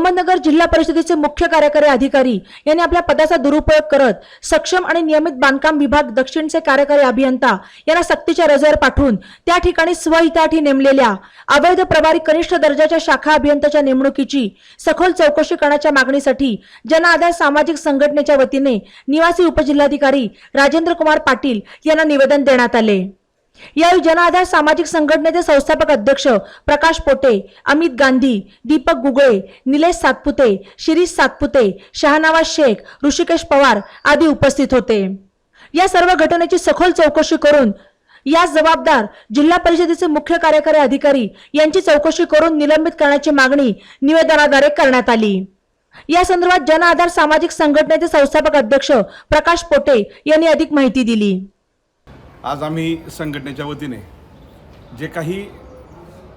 अहमदनगर जिल्हा परिषदेचे मुख्य कार्यकारी अधिकारी यांनी आपल्या पदाचा दुरुपयोग करत सक्षम आणि नियमित बांधकाम विभाग दक्षिणचे कार्यकारी अभियंता यांना सक्तीच्या रजेवर पाठवून त्या ठिकाणी स्वहिताठी नेमलेल्या अवैध प्रभारी कनिष्ठ दर्जाच्या शाखा अभियंत्याच्या नेमणुकीची सखोल चौकशी करण्याच्या मागणीसाठी जन आधार सामाजिक संघटनेच्या वतीने निवासी उपजिल्हाधिकारी राजेंद्र कुमार पाटील यांना निवेदन देण्यात आले. यावेळी जनआधार सामाजिक संघटनेचे संस्थापक अध्यक्ष प्रकाश पोटे अमित गांधी दीपक गुगळे निलेश सातपुते शिरीष सातपुते शहानवाज शेख ऋषिकेश पवार आदी उपस्थित होते. या सर्व घटनेची सखोल चौकशी करून यास जबाबदार जिल्हा परिषदेचे मुख्य कार्यकारी अधिकारी यांची चौकशी करून निलंबित करण्याची मागणी निवेदनाद्वारे करण्यात आली. या संदर्भात जन आधार सामाजिक संघटनेचे संस्थापक अध्यक्ष प्रकाश पोटे यांनी अधिक माहिती दिली. आज आम्ही संघटनेच्या वतीने जे काही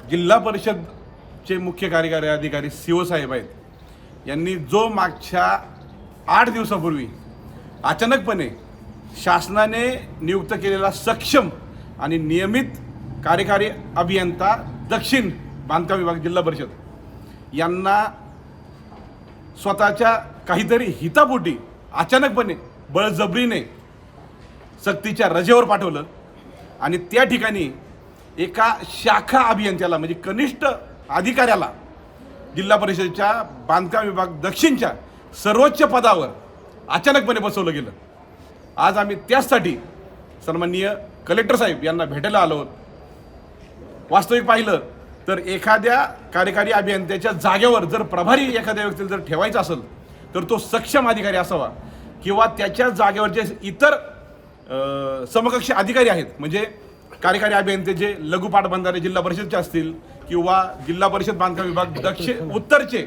जिल्हा परिषदचे मुख्य कार्यकारी अधिकारी सीओ साहेब आहेत यांनी जो मागच्या आठ दिवसापूर्वी अचानकपणे शासनाने नियुक्त केलेला सक्षम आणि नियमित कार्यकारी अभियंता दक्षिण बांधकाम विभाग जिल्हा परिषद यांना स्वतःच्या काहीतरी हितापोटी अचानकपणे बळजबरीने सक्तीच्या रजेवर पाठवलं. आणि त्या ठिकाणी एका शाखा अभियंत्याला म्हणजे कनिष्ठ अधिकाऱ्याला जिल्हा परिषदेच्या बांधकाम विभाग दक्षिणच्या सर्वोच्च पदावर अचानकपणे बसवलं गेलं. आज आम्ही त्याचसाठी सन्माननीय कलेक्टर साहेब यांना भेटायला आलो. आहोत वास्तविक पाहिलं तर एखाद्या कार्यकारी अभियंत्याच्या जागेवर जर प्रभारी एखाद्या व्यक्तीला जर ठेवायचा असेल तर तो सक्षम अधिकारी असावा किंवा त्याच्या जागेवर जे इतर समकक्ष अधिकारी आहेत. म्हणजे कार्यकारी अभियंते जे लघु जिल्हा परिषदचे असतील किंवा जिल्हा परिषद बांधकाम विभाग दक्षिण उत्तरचे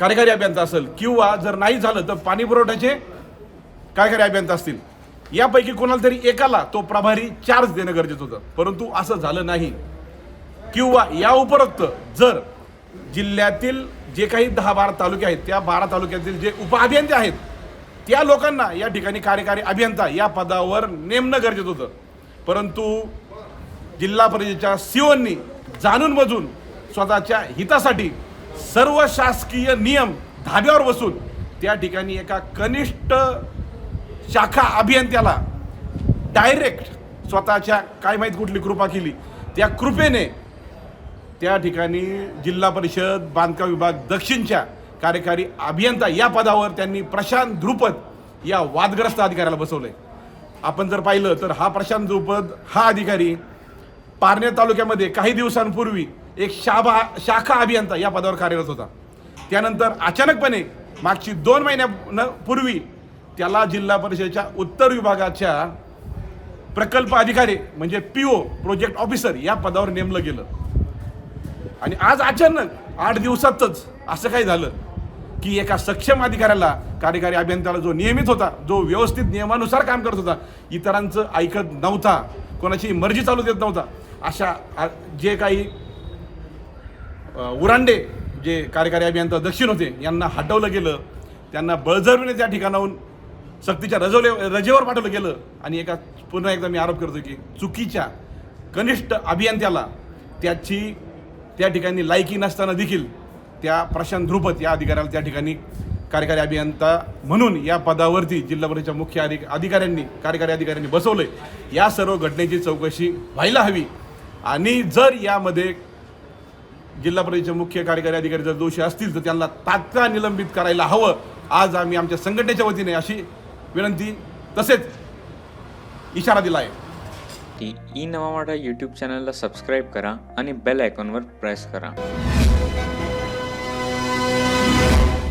कार्यकारी अभियंता असेल किंवा जर नाही झालं तर पाणी पुरवठ्याचे कार्यकारी अभियंता असतील. यापैकी कोणाला तरी एकाला तो प्रभारी चार्ज देणं गरजेचं होतं. परंतु असं झालं नाही. किंवा या उपरोक्त जर जिल्ह्यातील जे काही दहा बारा तालुके आहेत त्या बारा तालुक्यातील जे उपअभियंते आहेत त्या लोकांना या ठिकाणी कार्यकारी अभियंता या पदावर नेमणं गरजेचं होतं. परंतु जिल्हा परिषदेच्या सीओंनी जाणून बजून स्वतःच्या हितासाठी सर्व शासकीय नियम धाब्यावर बसून त्या ठिकाणी एका कनिष्ठ शाखा अभियंत्याला डायरेक्ट स्वतःच्या काय माहीत कुठली कृपा केली त्या कृपेने त्या ठिकाणी जिल्हा परिषद बांधकाम विभाग दक्षिणच्या कार्यकारी अभियंता या पदावर त्यांनी प्रशांत ध्रुपद या वादग्रस्त अधिकाऱ्याला बसवलंय. आपण जर पाहिलं तर हा प्रशांत ध्रुपद हा अधिकारी पारनेर तालुक्यामध्ये काही दिवसांपूर्वी एक शाबा शाखा अभियंता या पदावर कार्यरत होता. त्यानंतर अचानकपणे मागची दोन महिन्यापूर्वी त्याला जिल्हा परिषदेच्या उत्तर विभागाच्या प्रकल्प अधिकारी म्हणजे पी ओ प्रोजेक्ट ऑफिसर या पदावर नेमलं गेलं. आणि आज अचानक आठ दिवसातच असं काही झालं. की एका सक्षम अधिकाऱ्याला कार्यकारी अभियंत्याला जो नियमित होता जो व्यवस्थित नियमानुसार काम करत होता इतरांचं ऐकत नव्हता कोणाची मर्जी चालू देत नव्हता. अशा जे काही उरांडे जे कार्यकारी अभियंता दक्षिण होते यांना हटवलं गेलं त्यांना बळजबरीने त्या ठिकाणाहून सक्तीच्या रजवले रजेवर पाठवलं गेलं आणि एका पुन्हा एकदा मी आरोप करतो की चुकीच्या कनिष्ठ अभियंत्याला त्याची त्या ठिकाणी लायकी नसताना देखील त्या प्रशांत ध्रुपद या अधिकाऱ्याला त्या ठिकाणी कार्यकारी अभियंता म्हणून या पदावरती जिल्हा परिषदेच्या मुख्य अधिक अधिकाऱ्यांनी कार्यकारी अधिकाऱ्यांनी बसवलंय. या सर्व घटनेची चौकशी व्हायला हवी. आणि जर यामध्ये जिल्हा परिषदेचे मुख्य कार्यकारी अधिकारी जर दोषी असतील तर त्यांना तात्काळ निलंबित करायला हवं. आज आम्ही आमच्या संघटनेच्या वतीने अशी विनंती तसेच इशारा दिला आहे की ई नवा मराठा यूट्यूब चॅनलला सबस्क्राईब करा आणि बेल आयकॉनवर प्रेस करा.